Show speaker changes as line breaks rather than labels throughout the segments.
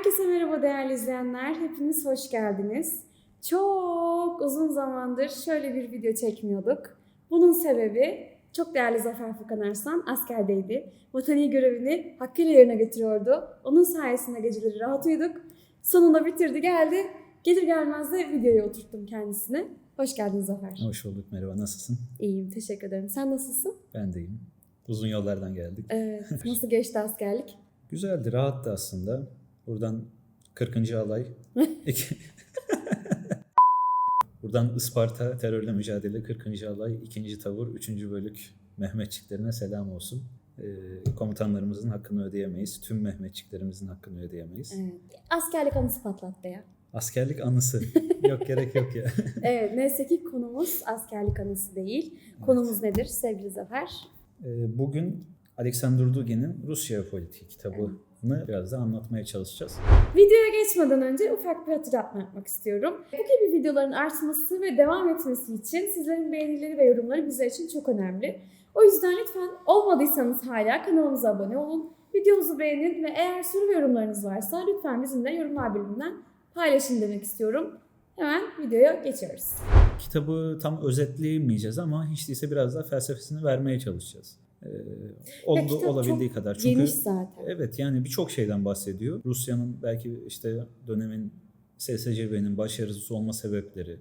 Herkese merhaba değerli izleyenler. Hepiniz hoş geldiniz. Çok uzun zamandır şöyle bir video çekmiyorduk. Bunun sebebi çok değerli Zafer Furkan Arslan askerdeydi. Vatani görevini hakkıyla yerine getiriyordu. Onun sayesinde geceleri rahat uyuduk. Sonunda bitirdi geldi. Gelir gelmez de videoya oturttum kendisini. Hoş geldin Zafer.
Hoş bulduk merhaba nasılsın?
İyiyim teşekkür ederim. Sen nasılsın?
Ben de iyiyim. Uzun yollardan geldik.
Evet. Nasıl geçti askerlik?
Güzeldi, rahattı aslında. Buradan 40. alay. Buradan Isparta terörle mücadele 40. alay 2. tavır 3. bölük Mehmetçiklerine selam olsun. Ee, komutanlarımızın hakkını ödeyemeyiz. Tüm Mehmetçiklerimizin hakkını ödeyemeyiz.
Evet. Askerlik anısı patlattı ya.
Askerlik anısı. yok gerek yok ya.
Evet, neyse ki konumuz askerlik anısı değil. Konumuz nedir sevgili Zafer?
Ee, Bugün Alexander Dugin'in Rusya Politiği kitabını biraz da anlatmaya çalışacağız.
Videoya geçmeden önce ufak bir hatırlatma yapmak istiyorum. Bu gibi videoların artması ve devam etmesi için sizlerin beğenileri ve yorumları bizler için çok önemli. O yüzden lütfen olmadıysanız hala kanalımıza abone olun, videomuzu beğenin ve eğer soru ve yorumlarınız varsa lütfen bizimle yorumlar bölümünden paylaşın demek istiyorum. Hemen videoya geçiyoruz.
Kitabı tam özetleyemeyeceğiz ama hiç değilse biraz daha felsefesini vermeye çalışacağız. Ee, oldu, olabildiği
çok
kadar. Çünkü
Geniş zaten.
evet yani birçok şeyden bahsediyor. Rusya'nın belki işte dönemin SSCB'nin başarısız olma sebepleri,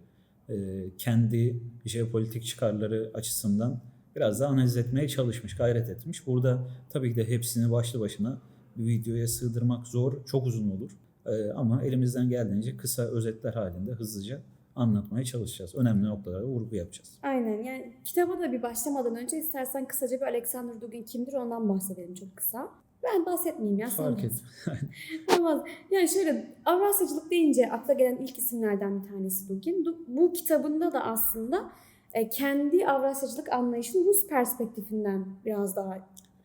e, kendi jeopolitik çıkarları açısından biraz daha analiz etmeye çalışmış, gayret etmiş. Burada tabii ki de hepsini başlı başına bir videoya sığdırmak zor, çok uzun olur. Ee, ama elimizden geldiğince kısa özetler halinde hızlıca anlatmaya çalışacağız. Önemli noktalara vurgu yapacağız.
Aynen yani kitaba da bir başlamadan önce istersen kısaca bir Alexander Dugin kimdir ondan bahsedelim çok kısa. Ben bahsetmeyeyim ya
Fark et.
Olmaz. Yani şöyle Avrasyacılık deyince akla gelen ilk isimlerden bir tanesi Dugin. Du- Bu kitabında da aslında e, kendi Avrasyacılık anlayışını Rus perspektifinden biraz daha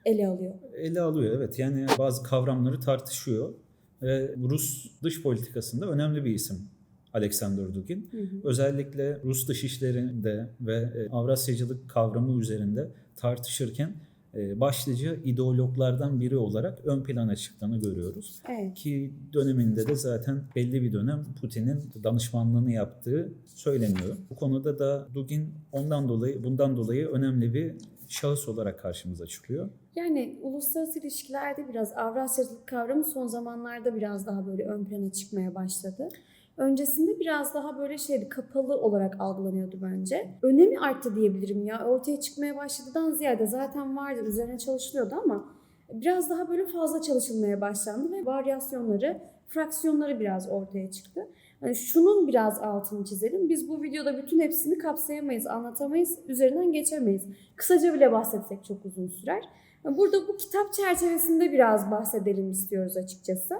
ele alıyor.
Ele alıyor evet. Yani bazı kavramları tartışıyor. Ve Rus dış politikasında önemli bir isim Alexander Dugin.
Hı hı.
Özellikle Rus dışişlerinde ve e, Avrasyacılık kavramı üzerinde tartışırken e, başlıca ideologlardan biri olarak ön plana çıktığını görüyoruz.
Evet.
Ki döneminde de zaten belli bir dönem Putin'in danışmanlığını yaptığı söyleniyor. Bu konuda da Dugin ondan dolayı bundan dolayı önemli bir şahıs olarak karşımıza çıkıyor.
Yani uluslararası ilişkilerde biraz Avrasyacılık kavramı son zamanlarda biraz daha böyle ön plana çıkmaya başladı. Öncesinde biraz daha böyle şeydi kapalı olarak algılanıyordu bence. Önemi arttı diyebilirim ya. Ortaya çıkmaya başladığından ziyade zaten vardı üzerine çalışılıyordu ama biraz daha böyle fazla çalışılmaya başlandı ve varyasyonları, fraksiyonları biraz ortaya çıktı. Yani şunun biraz altını çizelim. Biz bu videoda bütün hepsini kapsayamayız, anlatamayız, üzerinden geçemeyiz. Kısaca bile bahsetsek çok uzun sürer. Burada bu kitap çerçevesinde biraz bahsedelim istiyoruz açıkçası.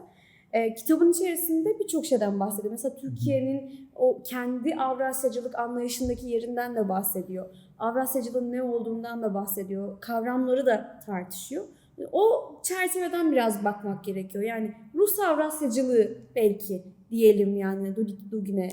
Ee, kitabın içerisinde birçok şeyden bahsediyor. Mesela Türkiye'nin o kendi Avrasyacılık anlayışındaki yerinden de bahsediyor. Avrasyacılığın ne olduğundan da bahsediyor. Kavramları da tartışıyor. O çerçeveden biraz bakmak gerekiyor. Yani Rus Avrasyacılığı belki diyelim yani Dug- Dugin'e.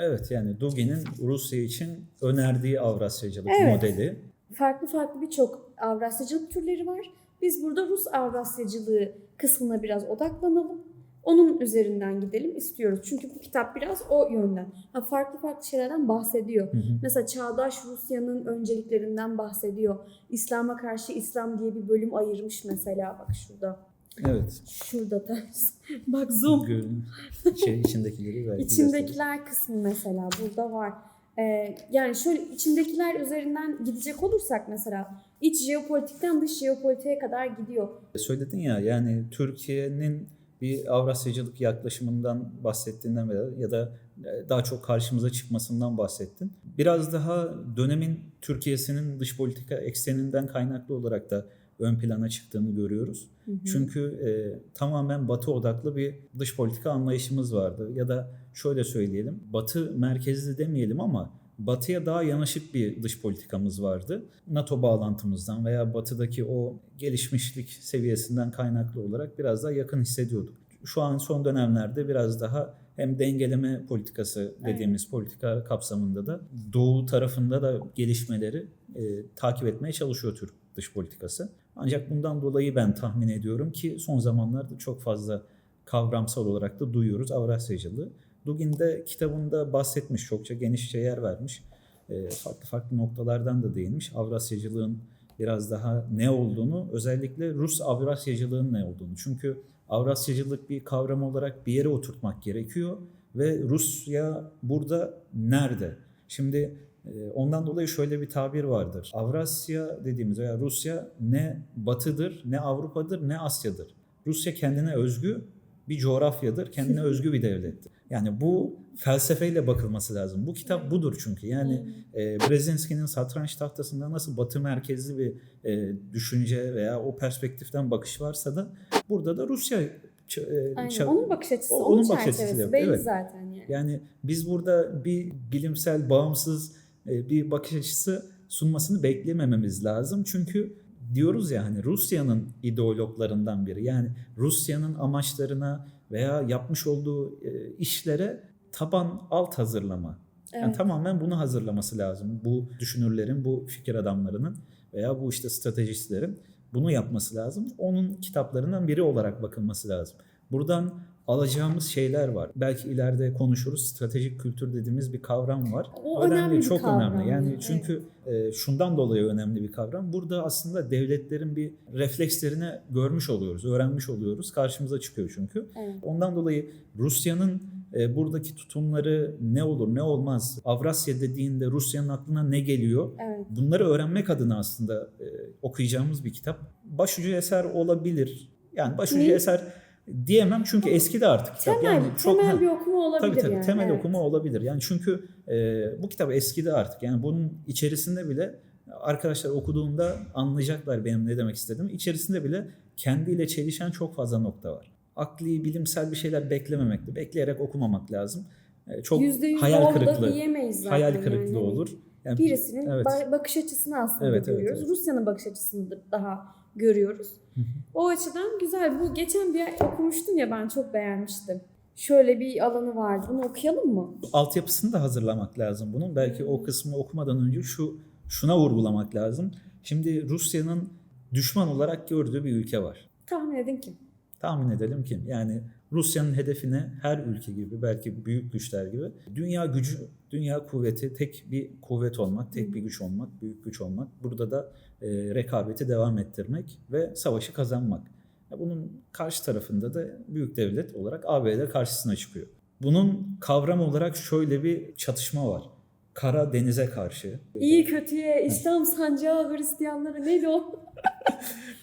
Evet yani Dugin'in Rusya için önerdiği Avrasyacılık
Evet.
modeli.
Farklı farklı birçok Avrasyacılık türleri var. Biz burada Rus Avrasyacılığı kısmına biraz odaklanalım. Onun üzerinden gidelim istiyoruz. Çünkü bu kitap biraz o yönden. Ha, farklı farklı şeylerden bahsediyor.
Hı hı.
Mesela Çağdaş Rusya'nın önceliklerinden bahsediyor. İslam'a karşı İslam diye bir bölüm ayırmış mesela. Bak şurada.
Evet.
Şurada da. Bak zoom.
Şey, içindekileri belki.
İçindekiler kısmı mesela burada var. Ee, yani şöyle içindekiler üzerinden gidecek olursak mesela iç jeopolitikten dış jeopolitiğe kadar gidiyor.
Söyledin ya yani Türkiye'nin bir Avrasyacılık yaklaşımından bahsettiğinden ya da e, daha çok karşımıza çıkmasından bahsettin. Biraz daha dönemin Türkiye'sinin dış politika ekseninden kaynaklı olarak da ön plana çıktığını görüyoruz.
Hı hı.
Çünkü e, tamamen Batı odaklı bir dış politika anlayışımız vardı. Ya da şöyle söyleyelim, Batı merkezli demeyelim ama Batı'ya daha yanaşık bir dış politikamız vardı. NATO bağlantımızdan veya Batı'daki o gelişmişlik seviyesinden kaynaklı olarak biraz daha yakın hissediyorduk. Şu an son dönemlerde biraz daha hem dengeleme politikası dediğimiz politika kapsamında da Doğu tarafında da gelişmeleri e, takip etmeye çalışıyor Türk dış politikası. Ancak bundan dolayı ben tahmin ediyorum ki son zamanlarda çok fazla kavramsal olarak da duyuyoruz Avrasyacılığı. Dugin de kitabında bahsetmiş, çokça genişçe yer vermiş. E, farklı farklı noktalardan da değinmiş. Avrasyacılığın biraz daha ne olduğunu, özellikle Rus Avrasyacılığın ne olduğunu. Çünkü Avrasyacılık bir kavram olarak bir yere oturtmak gerekiyor ve Rusya burada nerede? Şimdi e, ondan dolayı şöyle bir tabir vardır. Avrasya dediğimiz veya Rusya ne batıdır, ne Avrupa'dır, ne Asya'dır. Rusya kendine özgü bir coğrafyadır, kendine özgü bir devlettir. Yani bu felsefeyle bakılması lazım. Bu kitap budur çünkü. Yani e, Brzezinski'nin satranç tahtasında nasıl batı merkezli bir e, düşünce veya o perspektiften bakış varsa da burada da Rusya e,
Aynen. onun bakış açısı, onun,
onun bakış açısıyla,
belli
evet.
zaten yani.
Yani biz burada bir bilimsel, bağımsız e, bir bakış açısı sunmasını beklemememiz lazım. Çünkü diyoruz ya hani Rusya'nın ideologlarından biri. Yani Rusya'nın amaçlarına veya yapmış olduğu e, işlere taban alt hazırlama. Yani
Evet.
tamamen bunu hazırlaması lazım. Bu düşünürlerin, bu fikir adamlarının veya bu işte stratejistlerin bunu yapması lazım. Onun kitaplarından biri olarak bakılması lazım. Buradan alacağımız şeyler var. Belki ileride konuşuruz. Stratejik kültür dediğimiz bir kavram var.
O önemli bir
çok
kavram.
önemli. Yani
Evet.
çünkü e, şundan dolayı önemli bir kavram. Burada aslında devletlerin bir reflekslerini görmüş oluyoruz, öğrenmiş oluyoruz. Karşımıza çıkıyor çünkü.
Evet.
Ondan dolayı Rusya'nın e, buradaki tutumları ne olur ne olmaz, Avrasya dediğinde Rusya'nın aklına ne geliyor?
Evet.
Bunları öğrenmek adına aslında e, okuyacağımız bir kitap. Başucu eser olabilir. Yani başucu
Ne?
eser diyemem çünkü eski de artık kitap.
Temel,
yani çok
temel bir okuma olabilir
tabii tabii
yani.
temel
evet.
okuma olabilir. Yani çünkü e, bu kitap eskidi artık. Yani bunun içerisinde bile arkadaşlar okuduğunda anlayacaklar benim ne demek istediğimi. İçerisinde bile kendiyle çelişen çok fazla nokta var. Akli, bilimsel bir şeyler beklememekte, bekleyerek okumamak lazım. E, çok
Yüzde yüz
hayal
oldu da
kırıklığı,
diyemeyiz zaten.
hayal kırıklığı
yani.
olur. Yani
Birisinin
Evet.
ba- bakış açısını aslında
Evet, evet,
görüyoruz.
evet.
Rusya'nın bakış açısını da daha görüyoruz. O açıdan güzel. Bu geçen bir okumuştum ya ben çok beğenmiştim. Şöyle bir alanı vardı. Bunu okuyalım mı?
altyapısını da hazırlamak lazım bunun. Belki o kısmı okumadan önce şu şuna vurgulamak lazım. Şimdi Rusya'nın düşman olarak gördüğü bir ülke var.
Tahmin edin kim?
Tahmin edelim kim? Yani Rusya'nın hedefine her ülke gibi belki büyük güçler gibi dünya gücü, dünya kuvveti tek bir kuvvet olmak, tek bir güç olmak, büyük güç olmak. Burada da e, rekabeti devam ettirmek ve savaşı kazanmak. Bunun karşı tarafında da büyük devlet olarak ABD karşısına çıkıyor. Bunun kavram olarak şöyle bir çatışma var. Kara denize karşı.
İyi kötüye, İslam sancağı Hristiyanlara neydi o?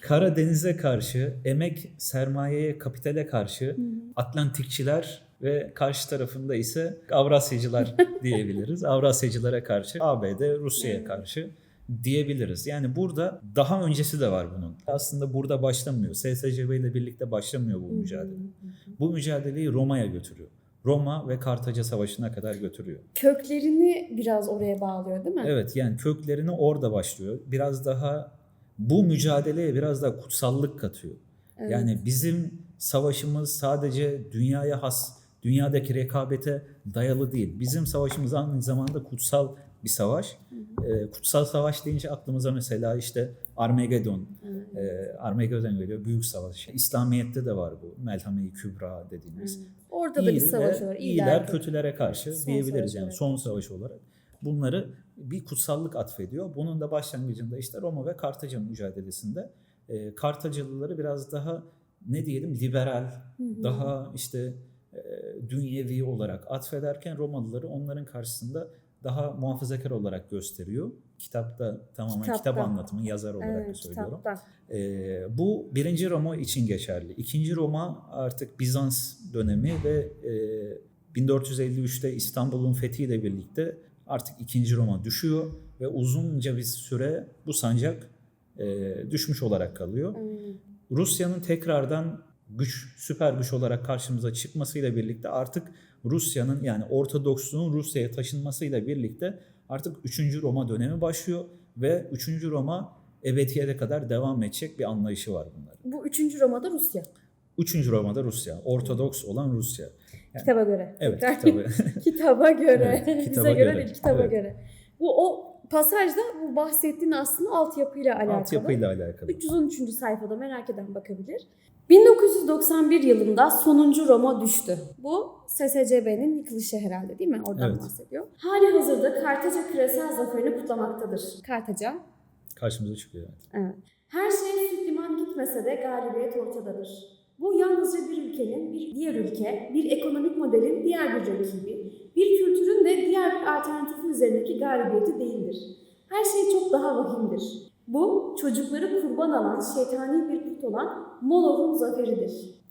Kara denize karşı, emek sermayeye, kapitale karşı Atlantikçiler ve karşı tarafında ise Avrasyacılar diyebiliriz. Avrasyacılara karşı ABD, Rusya'ya karşı diyebiliriz. Yani burada daha öncesi de var bunun. Aslında burada başlamıyor. SSCB ile birlikte başlamıyor bu mücadele. Bu mücadeleyi Roma'ya götürüyor. Roma ve Kartaca Savaşı'na kadar götürüyor.
Köklerini biraz oraya bağlıyor değil mi?
Evet yani köklerini orada başlıyor. Biraz daha bu mücadeleye biraz daha kutsallık katıyor.
Evet.
Yani bizim savaşımız sadece dünyaya has, dünyadaki rekabete dayalı değil. Bizim savaşımız aynı zamanda kutsal bir savaş. Ee, kutsal savaş deyince aklımıza mesela işte Armageddon,
Evet.
e, Armageddon geliyor, büyük savaş. İslamiyet'te de var bu, Melhame-i Kübra dediğimiz.
Evet. Orada da bir
İyi
savaş
ve
var.
iyiler kötülere karşı
Son
diyebiliriz
savaş
yani
olarak.
son savaş olarak. Bunları bir kutsallık atfediyor. Bunun da başlangıcında işte Roma ve Kartaca mücadelesinde e, Kartacılıları biraz daha ne diyelim liberal,
Hı hı.
daha işte e, dünyevi olarak atfederken Romalıları onların karşısında daha muhafazakar olarak gösteriyor. Kitapta tamamen
Kitapta.
kitap anlatımı yazar olarak
Evet,
söylüyorum.
kitapta.
Ee, bu birinci Roma için geçerli. İkinci Roma artık Bizans dönemi ve e, 1453'te İstanbul'un fethiyle birlikte artık ikinci Roma düşüyor ve uzunca bir süre bu sancak e, düşmüş olarak kalıyor.
Aynen.
Rusya'nın tekrardan güç, süper güç olarak karşımıza çıkmasıyla birlikte artık Rusya'nın yani Ortodoksluğun Rusya'ya taşınmasıyla birlikte artık 3. Roma dönemi başlıyor ve 3. Roma ebediyete kadar devam edecek bir anlayışı var bunların.
Bu üçüncü Roma'da Rusya.
3. Roma'da Rusya, Ortodoks olan Rusya. Yani-
Kitaba göre.
Evet kitabı.
kitaba göre.
Evet,
Bize
kitaba
göre,
göre.
değil, kitaba
Evet.
göre. Bu o Pasajda bu bahsettiğin aslında altyapıyla alakalı.
Altyapıyla alakalı.
313. sayfada merak eden bakabilir. 1991 yılında sonuncu Roma düştü. Bu SSCB'nin yıkılışı herhalde değil mi? Oradan
Evet.
bahsediyor. Hali hazırda Kartaca küresel zaferini kutlamaktadır. Kartaca.
Karşımıza çıkıyor. evet.
Evet. Her şey süt liman gitmese de galibiyet ortadadır. Bu yalnızca bir ülkenin bir diğer ülke, bir ekonomik modelin diğer bir rakibi, bir kültürün de diğer bir alternatifi üzerindeki galibiyeti değildir. Her şey çok daha vahimdir. Bu, çocukları kurban alan, şeytani bir put olan Molov'un zaferidir.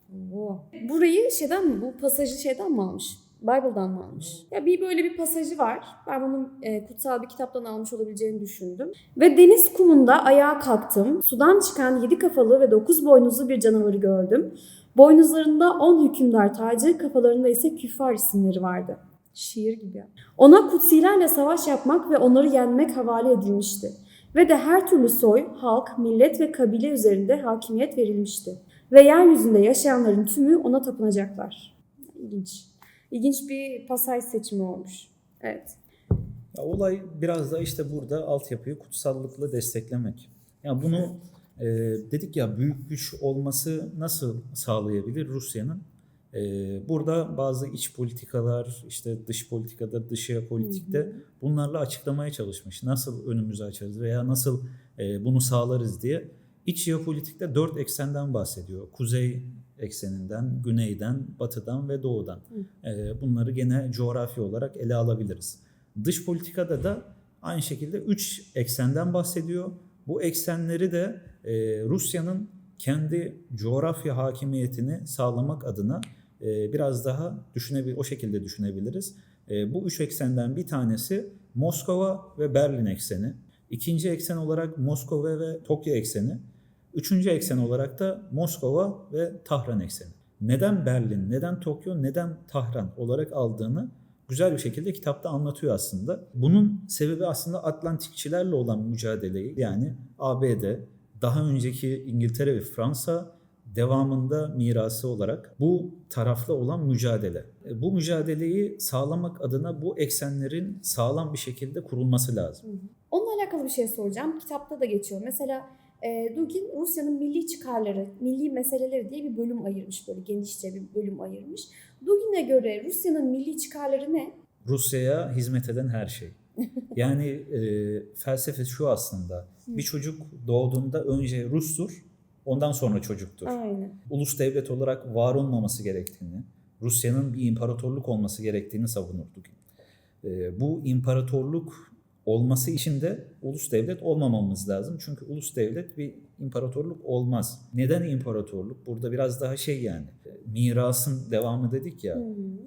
Burayı şeyden mi, bu pasajı şeyden mi almış? Bible'dan mı almış? Ya bir böyle bir pasajı var. Ben bunun e, kutsal bir kitaptan almış olabileceğini düşündüm. Ve deniz kumunda ayağa kalktım. Sudan çıkan yedi kafalı ve dokuz boynuzlu bir canavarı gördüm. Boynuzlarında on hükümdar tacı, kafalarında ise küffar isimleri vardı. Şiir gibi. Ona kutsilerle savaş yapmak ve onları yenmek havale edilmişti. Ve de her türlü soy, halk, millet ve kabile üzerinde hakimiyet verilmişti. Ve yeryüzünde yaşayanların tümü ona tapınacaklar. İlginç. İlginç bir pasaj seçimi olmuş. Evet.
Ya olay biraz da işte burada altyapıyı kutsallıkla desteklemek. Ya bunu e, dedik ya büyük güç olması nasıl sağlayabilir Rusya'nın? E, burada bazı iç politikalar, işte dış politikada, dış politikte bunlarla açıklamaya çalışmış. Nasıl önümüzü açarız veya nasıl e, bunu sağlarız diye. İç jeopolitikte dört eksenden bahsediyor. Kuzey ekseninden, güneyden, batıdan ve doğudan. E, bunları gene coğrafi olarak ele alabiliriz. Dış politikada da aynı şekilde üç eksenden bahsediyor. Bu eksenleri de e, Rusya'nın kendi coğrafya hakimiyetini sağlamak adına e, biraz daha düşünebil o şekilde düşünebiliriz. E, bu üç eksenden bir tanesi Moskova ve Berlin ekseni. İkinci eksen olarak Moskova ve Tokyo ekseni. Üçüncü eksen olarak da Moskova ve Tahran ekseni. Neden Berlin, neden Tokyo, neden Tahran olarak aldığını güzel bir şekilde kitapta anlatıyor aslında. Bunun sebebi aslında Atlantikçilerle olan mücadeleyi yani ABD, daha önceki İngiltere ve Fransa devamında mirası olarak bu tarafla olan mücadele. E, Bu mücadeleyi sağlamak adına bu eksenlerin sağlam bir şekilde kurulması lazım.
Onunla alakalı bir şey soracağım. Kitapta da geçiyor. Mesela e, Dugin Rusya'nın milli çıkarları, milli meseleleri diye bir bölüm ayırmış. Böyle genişçe bir bölüm ayırmış. Dugin'e göre Rusya'nın milli çıkarları ne?
Rusya'ya hizmet eden her şey. Yani e, felsefe şu aslında. Bir çocuk doğduğunda önce Rus'tur, ondan sonra çocuktur.
Aynen.
Ulus devlet olarak var olmaması gerektiğini, Rusya'nın bir imparatorluk olması gerektiğini savunurduk. E, bu imparatorluk olması için de ulus devlet olmamamız lazım. Çünkü ulus devlet bir imparatorluk olmaz. Neden imparatorluk? Burada biraz daha şey yani e, mirasın devamı dedik ya.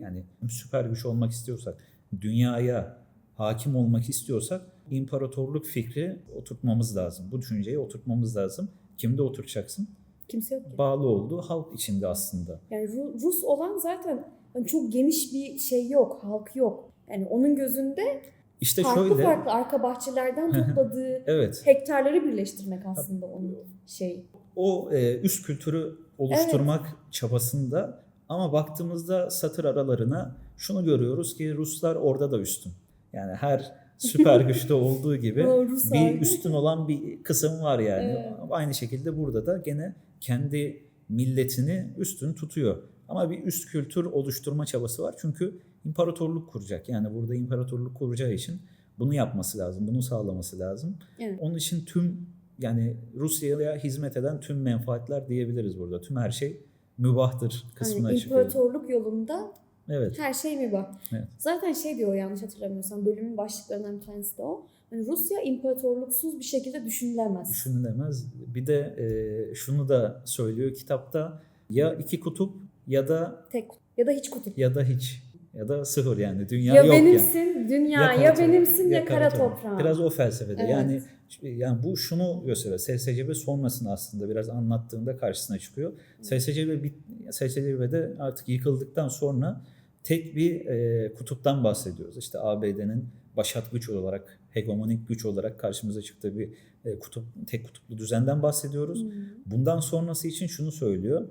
Yani süper güç olmak istiyorsak, dünyaya hakim olmak istiyorsak imparatorluk fikri oturtmamız lazım. Bu düşünceyi oturtmamız lazım. Kimde oturtacaksın?
Kimse yok ki.
Bağlı olduğu halk içinde aslında.
Yani Ru- Rus olan zaten hani çok geniş bir şey yok, halk yok. Yani onun gözünde
İşte
farklı
şöyle,
farklı arka bahçelerden topladığı
evet
hektarları birleştirmek aslında onun şeyi.
o e, üst kültürü oluşturmak çabasında ama baktığımızda satır aralarına şunu görüyoruz ki Ruslar orada da üstün. Yani her süper güçte olduğu gibi bir üstün olan bir kısım var yani.
Evet.
Aynı şekilde burada da gene kendi milletini üstün tutuyor. Ama bir üst kültür oluşturma çabası var. Çünkü imparatorluk kuracak. Yani burada imparatorluk kuracağı için bunu yapması lazım. Bunu sağlaması lazım.
Evet.
Onun için tüm yani Rusya'ya hizmet eden tüm menfaatler diyebiliriz burada. Tüm her şey mübahtır kısmına
Yani
çıkıyor.
imparatorluk yolunda
Evet.
her şey mübah.
Evet.
Zaten şey diyor yanlış hatırlamıyorsam bölümün başlıklarından bir tanesi de o. Hani Rusya imparatorluksuz bir şekilde düşünülemez.
Düşünülemez. Bir de e, şunu da söylüyor kitapta ya iki kutup ya da
Tek ya da hiç kutup.
ya da hiç ya da sıfır yani dünya
Ya,
yok
benimsin
yani.
dünya, ya,
kara toprağı,
benimsin ya, kara
toprağı.
toprağın.
Biraz o felsefede.
Evet.
Yani yani bu şunu gösteriyor. SSCB sonrasını aslında biraz anlattığında karşısına çıkıyor. SSCB SSCB'de artık yıkıldıktan sonra tek bir e, kutuptan bahsediyoruz. İşte ABD'nin başat güç olarak, hegemonik güç olarak karşımıza çıktığı bir e, kutup tek kutuplu düzenden bahsediyoruz.
Hmm.
Bundan sonrası için şunu söylüyor.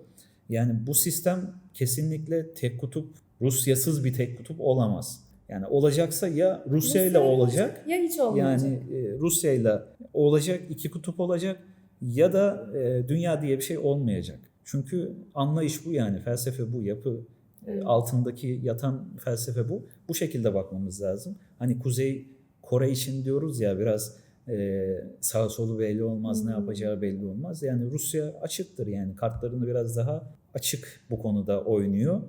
Yani bu sistem kesinlikle tek kutup, Rusyasız bir tek kutup olamaz. Yani olacaksa ya Rusya ile olacak
ya hiç olmayacak.
yani e, Rusya ile olacak iki kutup olacak ya da e, dünya diye bir şey olmayacak. Çünkü anlayış bu yani felsefe bu yapı e,
Evet.
altındaki yatan felsefe bu. Bu şekilde bakmamız lazım. Hani Kuzey Kore için diyoruz ya biraz e, sağ solu belli olmaz, ne
Hmm.
yapacağı belli olmaz. Yani Rusya açıktır yani kartlarını biraz daha açık bu konuda oynuyor.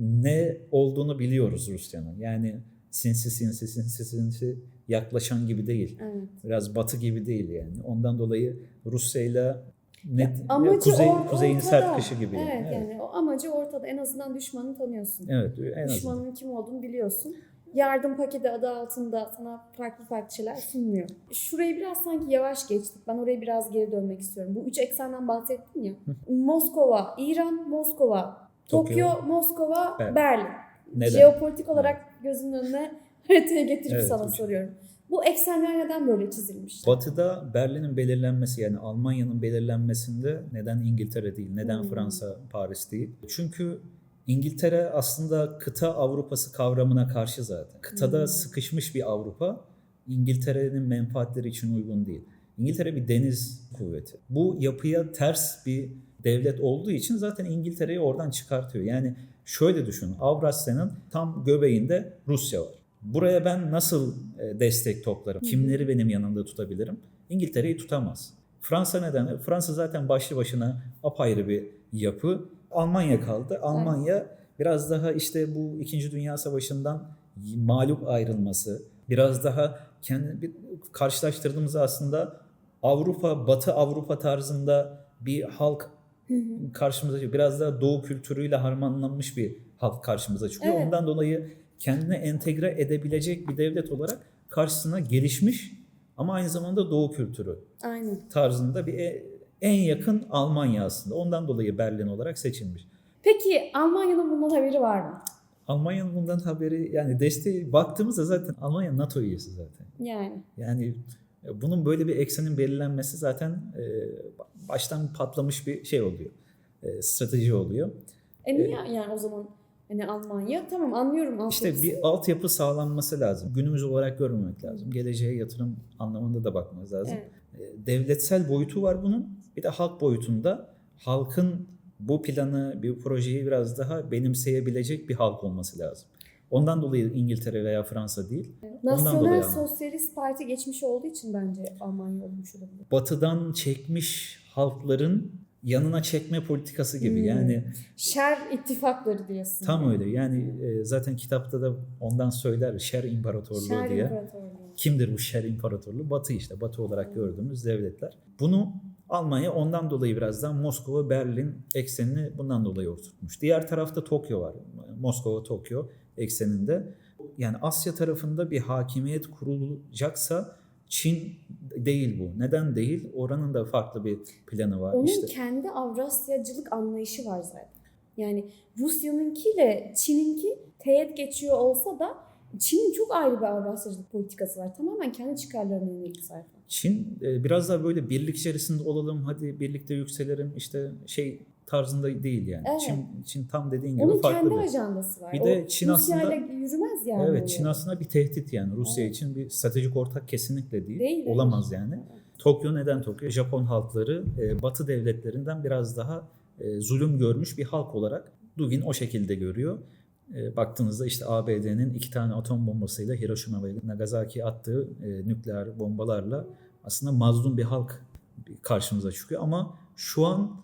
Ne olduğunu biliyoruz Rusya'nın. Yani sinsi sinsi sinsi sinsi yaklaşan gibi değil.
Evet.
Biraz batı gibi değil yani. Ondan dolayı Rusya'yla net
Amacı
kuzey
or-
kuzeyin
ortada.
sert kışı gibi.
Evet,
yani. Evet.
yani o amacı ortada. En azından düşmanını tanıyorsun.
Evet, en azından.
Düşmanın kim olduğunu biliyorsun. Yardım paketi adı altında sana farklı farklı şeyler sunmuyor. Şurayı biraz sanki yavaş geçtik. Ben oraya biraz geri dönmek istiyorum. Bu üç eksenden bahsettin ya. Moskova, İran, Moskova,
Tokyo,
Tokyo, Moskova,
Berlin.
Berlin.
Neden?
Jeopolitik olarak gözünün önüne haritaya getirip
Evet,
sana
hocam.
soruyorum. Bu eksenler neden böyle çizilmiş?
Batı'da Berlin'in belirlenmesi yani Almanya'nın belirlenmesinde neden İngiltere değil, neden
Hmm.
Fransa, Paris değil? Çünkü İngiltere aslında kıta Avrupası kavramına karşı zaten. Kıtada
Hmm.
sıkışmış bir Avrupa İngiltere'nin menfaatleri için uygun değil. İngiltere bir deniz kuvveti. Bu yapıya ters bir devlet olduğu için zaten İngiltere'yi oradan çıkartıyor. Yani şöyle düşün. Avrasya'nın tam göbeğinde Rusya var. Buraya ben nasıl e, destek toplarım? Kimleri benim yanımda tutabilirim? İngiltere'yi tutamaz. Fransa neden? Fransa zaten başlı başına apayrı bir yapı. Almanya kaldı. Almanya biraz daha işte bu 2. Dünya Savaşı'ndan mağlup ayrılması, biraz daha kendi bir karşılaştırdığımızda aslında Avrupa, Batı Avrupa tarzında bir halk karşımıza çıkıyor. Biraz daha Doğu kültürüyle harmanlanmış bir halk karşımıza çıkıyor.
Evet.
Ondan dolayı kendine entegre edebilecek bir devlet olarak karşısına gelişmiş ama aynı zamanda Doğu kültürü
Aynen.
tarzında bir e- en yakın Almanya aslında. Ondan dolayı Berlin olarak seçilmiş.
Peki Almanya'nın bundan haberi var mı?
Almanya'nın bundan haberi yani desteği baktığımızda zaten Almanya NATO üyesi zaten.
Yani.
Yani bunun böyle bir eksenin belirlenmesi zaten e, baştan patlamış bir şey oluyor. E, strateji oluyor.
E niye yani o zaman hani Almanya? Tamam anlıyorum
İşte
altyapısı.
bir altyapı sağlanması lazım. Günümüz olarak görmemek lazım. Geleceğe yatırım anlamında da bakmamız lazım.
Evet.
E, Devletsel boyutu var bunun. Bir de halk boyutunda halkın bu planı, bir projeyi biraz daha benimseyebilecek bir halk olması lazım. Ondan dolayı İngiltere veya Fransa değil. Ondan
Nasyonel. Sosyalist Parti geçmiş olduğu için bence Almanya olmuş olabilir.
Batıdan çekmiş halkların yanına çekme politikası gibi.
Hmm.
Yani
Şer ittifakları diyorsun.
tam öyle. Yani e, zaten kitapta da ondan söyler Şer İmparatorluğu
Şer
diye.
İmparatorluğu.
Kimdir bu Şer İmparatorluğu? Batı işte. Batı olarak gördüğümüz devletler. Bunu Almanya ondan dolayı biraz daha Moskova, Berlin eksenini bundan dolayı oturtmuş. Diğer tarafta Tokyo var. Moskova, Tokyo ekseninde. Yani Asya tarafında bir hakimiyet kurulacaksa Çin değil bu. Neden değil? Oranın da farklı bir planı var.
Onun
işte.
kendi Avrasyacılık anlayışı var zaten. Yani Rusya'nınkiyle Çin'inki teğet geçiyor olsa da Çin'in çok ayrı bir Avrasyacılık politikası var. Tamamen kendi çıkarlarına yönelik zaten.
Çin e, biraz daha böyle birlik içerisinde olalım, hadi birlikte yükselelim işte şey tarzında değil yani.
Evet.
Çin, Çin tam dediğin gibi
Onun
farklı
kendi
bir.
ajandası var.
Bir de
O
Çin
Rusya'yla
aslında-
yürümez yani.
Evet Çin aslında bir tehdit yani Rusya
Evet.
için bir stratejik ortak kesinlikle değil.
Değil, evet.
Olamaz yani. Tokyo neden Tokyo? Japon halkları e, Batı devletlerinden biraz daha e, zulüm görmüş bir halk olarak Dugin o şekilde görüyor. E, baktığınızda işte ABD'nin iki tane atom bombasıyla Hiroşima ve Nagasaki attığı e, nükleer bombalarla aslında mazlum bir halk karşımıza çıkıyor ama şu an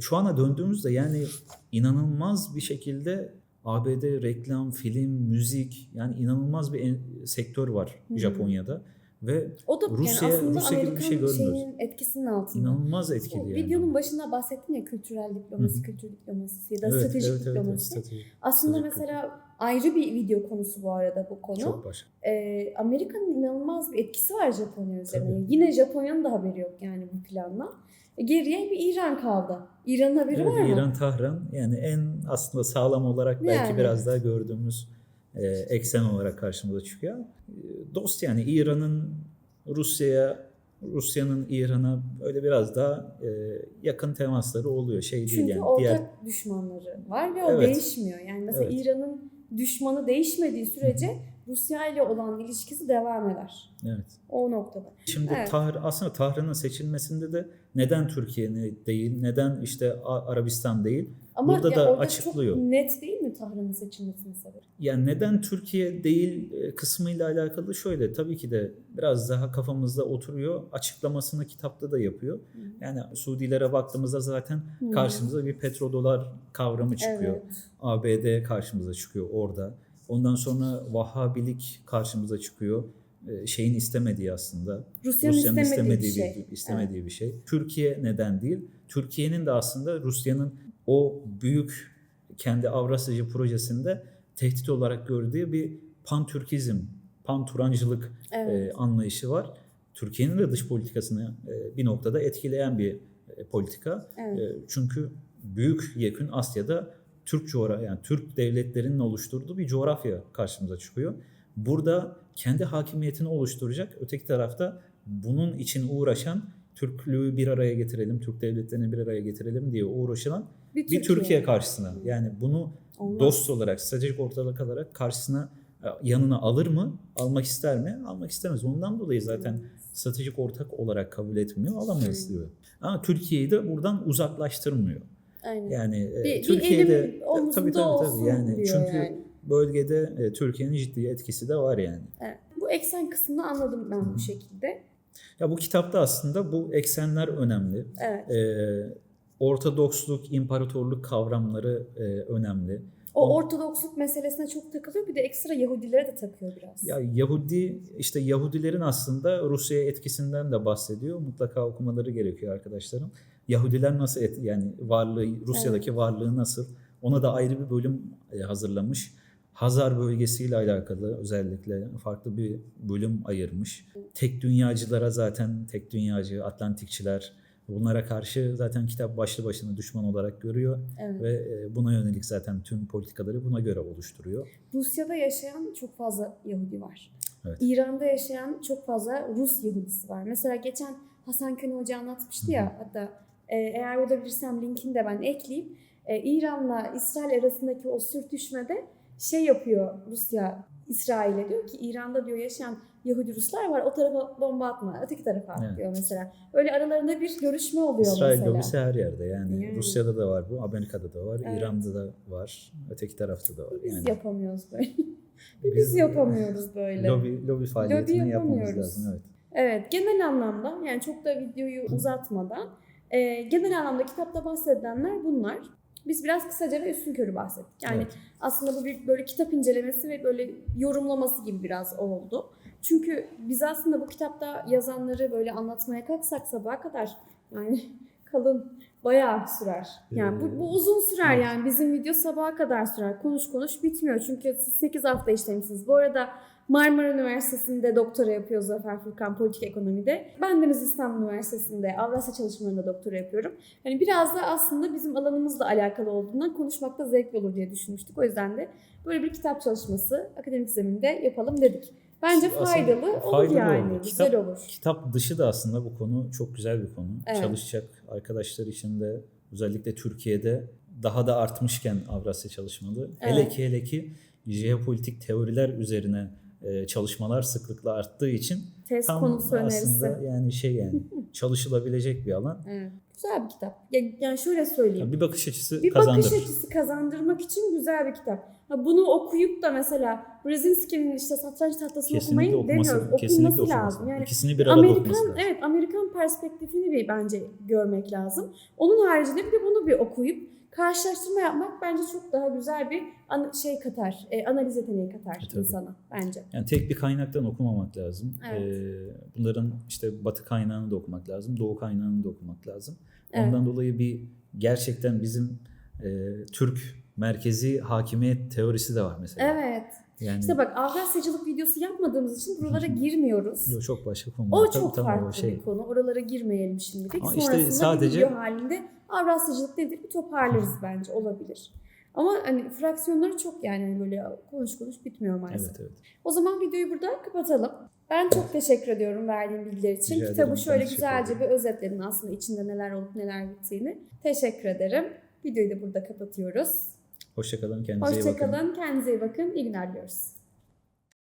şu ana döndüğümüzde yani inanılmaz bir şekilde ABD reklam, film, müzik yani inanılmaz bir en- sektör var
Hı.
Japonya'da ve
O da
Rusya-
yani aslında
Rusya gibi bir şey görmüyoruz.
etkisinin altında.
inanılmaz
O
etkili yani.
videonun başında bahsettin ya kültürel diplomasi,
Hı hı.
kültür diplomasisi ya da
Evet,
stratejik
evet, evet, evet,
diplomasi.
strateji.
Aslında
Stratejik
mesela ayrı bir video konusu bu arada bu konu.
Çok başka.
Ee, Amerika'nın inanılmaz bir etkisi var Japonya üzerine.
Tabii.
Yine Japonya'nın da haberi yok yani bu planla. E, geriye bir İran kaldı. İran'ın haberi
Evet,
var mı?
İran Tahran yani en aslında sağlam olarak belki
Yani.
biraz daha gördüğümüz e, eksen olarak karşımıza çıkıyor. E, dost yani İran'ın Rusya'ya Rusya'nın İran'a öyle biraz daha e, yakın temasları oluyor. Şey değil
Çünkü
yani.
ortak
Diğer
düşmanları var ve o
Evet.
değişmiyor. Yani mesela
Evet.
İran'ın düşmanı değişmediği sürece Rusya ile olan ilişkisi devam eder.
Evet.
O noktada.
Şimdi
Evet.
Tahir, aslında Tahran'ın seçilmesinde de neden Türkiye değil, neden işte Arabistan değil?
Ama
Burada da
orada
açıklıyor.
çok net değil mi Tahran'ın seçilmesinin sebebi?
Yani neden Türkiye değil e, kısmıyla alakalı şöyle tabii ki de biraz daha kafamızda oturuyor. Açıklamasını kitapta da yapıyor. Yani Suudilere baktığımızda zaten
Hı.
karşımıza bir petrodolar kavramı çıkıyor.
Evet.
ABD karşımıza çıkıyor orada. Ondan sonra Vahhabilik karşımıza çıkıyor. Ee, şeyin istemediği aslında.
Rusya'nın, istemediği,
istemediği
bir şey.
istemediği bir şey. Türkiye neden değil? Türkiye'nin de aslında Rusya'nın o büyük kendi Avrasyacı projesinde tehdit olarak gördüğü bir pan-Türkizm, pan-Turancılık
Evet.
e, anlayışı var. Türkiye'nin de dış politikasını e, bir noktada etkileyen bir e, politika.
Evet.
E, çünkü büyük yekün Asya'da Türk coğrafya yani Türk devletlerinin oluşturduğu bir coğrafya karşımıza çıkıyor. Burada kendi hakimiyetini oluşturacak. Öteki tarafta bunun için uğraşan Türklüğü bir araya getirelim, Türk devletlerini bir araya getirelim diye uğraşılan bir Türkiye karşısına. Yani bunu
Olmaz.
dost olarak, stratejik ortalık alarak karşısına e, yanına alır mı? Almak ister mi? Almak istemez. Ondan dolayı zaten stratejik ortak olarak kabul etmiyor, alamayız diyor. Ama Türkiye'yi de buradan uzaklaştırmıyor.
Aynen.
Yani e,
bir, bir
Türkiye'de
elim omuzunda
tabii tabii
olsun
tabii yani çünkü
yani.
Bölgede e, Türkiye'nin ciddi etkisi de var yani.
Evet. Bu eksen kısmını anladım ben bu şekilde.
Ya bu kitapta aslında bu eksenler önemli.
Evet.
E, Ortodoksluk, imparatorluk kavramları e, önemli.
O ortodoksluk meselesine çok takılıyor. Bir de ekstra Yahudilere de takıyor biraz.
Ya Yahudi işte Yahudilerin aslında Rusya'ya etkisinden de bahsediyor. Mutlaka okumaları gerekiyor arkadaşlarım. Yahudiler nasıl et, yani varlığı Rusya'daki varlığı nasıl? Ona da ayrı bir bölüm e, hazırlamış. Hazar bölgesiyle alakalı özellikle farklı bir bölüm ayırmış. Tek dünyacılara zaten tek dünyacı, Atlantikçiler bunlara karşı zaten kitap başlı başına düşman olarak görüyor
Evet.
ve e, buna yönelik zaten tüm politikaları buna göre oluşturuyor.
Rusya'da yaşayan çok fazla Yahudi var.
Evet.
İran'da yaşayan çok fazla Rus Yahudisi var. Mesela geçen Hasan Köne Hoca anlatmıştı ya hatta e, eğer bulabilirsem linkini de ben ekleyeyim. E, İran'la İsrail arasındaki o sürtüşmede şey yapıyor Rusya İsrail'e diyor ki İran'da diyor yaşayan Yahudi Ruslar var o tarafa bomba atma öteki tarafa at
Evet.
diyor mesela. Öyle aralarında bir görüşme oluyor
İsrail
mesela.
lobisi her yerde yani.
Yani.
Rusya'da da var bu, Amerika'da da var,
Evet.
İran'da da var, öteki tarafta da var.
Biz
Yani
yapamıyoruz böyle. biz,
Biz-
yapamıyoruz böyle.
lobi, lobi faaliyetini yapmamız
yapamıyoruz.
lazım. Evet.
Evet, genel anlamda yani çok da videoyu uzatmadan e, genel anlamda kitapta bahsedilenler bunlar. Biz biraz kısaca ve üstünkörü bahsettik. Yani
Evet.
aslında bu bir böyle kitap incelemesi ve böyle yorumlaması gibi biraz oldu. Çünkü biz aslında bu kitapta yazanları böyle anlatmaya kalksak sabaha kadar yani kalın bayağı sürer. Yani bu, bu uzun sürer yani bizim video sabaha kadar sürer. Konuş konuş bitmiyor çünkü siz 8 hafta işlemişsiniz. Bu arada Marmara Üniversitesi'nde doktora yapıyor Zafer Furkan Politik Ekonomi'de. Ben Deniz İstanbul Üniversitesi'nde Avrasya çalışmalarında doktora yapıyorum. Yani biraz da aslında bizim alanımızla alakalı olduğundan konuşmakta zevkli olur diye düşünmüştük. O yüzden de böyle bir kitap çalışması akademik zeminde yapalım dedik. Bence
Aslında
faydalı olur
faydalı
yani.
oldu.
Güzel
Kitap-
olur.
Kitap dışı da aslında bu konu çok güzel bir konu.
Evet.
Çalışacak arkadaşlar için de özellikle Türkiye'de daha da artmışken Avrasya çalışmalı. Hele
Evet.
ki hele ki jeopolitik teoriler üzerine çalışmalar sıklıkla arttığı için
Test
tam
konusu önerisi.
aslında yani şey yani çalışılabilecek bir alan.
Evet. Güzel bir kitap. Ya- Yani şöyle söyleyeyim.
Bir bakış açısı
bir
kazandırır.
bakış açısı kazandırmak için güzel bir kitap. Bunu okuyup da mesela Brzezinski'nin işte satranç tahtasını
Kesinlikle
okumayı
okuması,
demiyoruz.
kesinlikle
Okunması
okuması.
lazım. Yani
İkisini bir arada okuması
Amerikan
lazım.
evet Amerikan perspektifini bir bence görmek lazım. Onun haricinde bir de bunu bir okuyup karşılaştırma yapmak bence çok daha güzel bir şey katar, e, analiz yeteneği katar
E,
insana bence.
Yani tek bir kaynaktan okumamak lazım.
Evet.
Ee, bunların işte batı kaynağını da okumak lazım, doğu kaynağını da okumak lazım.
Evet.
Ondan dolayı bir gerçekten bizim e, Türk merkezi hakimiyet teorisi de var mesela.
Evet.
Yani
İşte bak Avrasyacılık videosu yapmadığımız için buralara girmiyoruz.
Yok, çok başka konu.
O
Tabii,
çok
tamam, o
farklı
şey.
bir konu. Oralara girmeyelim şimdilik.
Ama işte
Sonrasında
sadece-
bir video halinde Avrasyacılık nedir bir toparlarız bence olabilir. Ama hani fraksiyonları çok yani hani böyle konuş konuş bitmiyor maalesef.
Evet evet.
O zaman videoyu burada kapatalım. Ben çok teşekkür ediyorum verdiğin bilgiler için.
Rica
Kitabı
ederim,
şöyle güzelce bir özetledin aslında içinde neler olup neler bittiğini. Teşekkür ederim. Videoyu da burada kapatıyoruz.
Hoşçakalın kendinize iyi bakın.
Hoşçakalın, kendinize iyi bakın. İyi günler diliyoruz.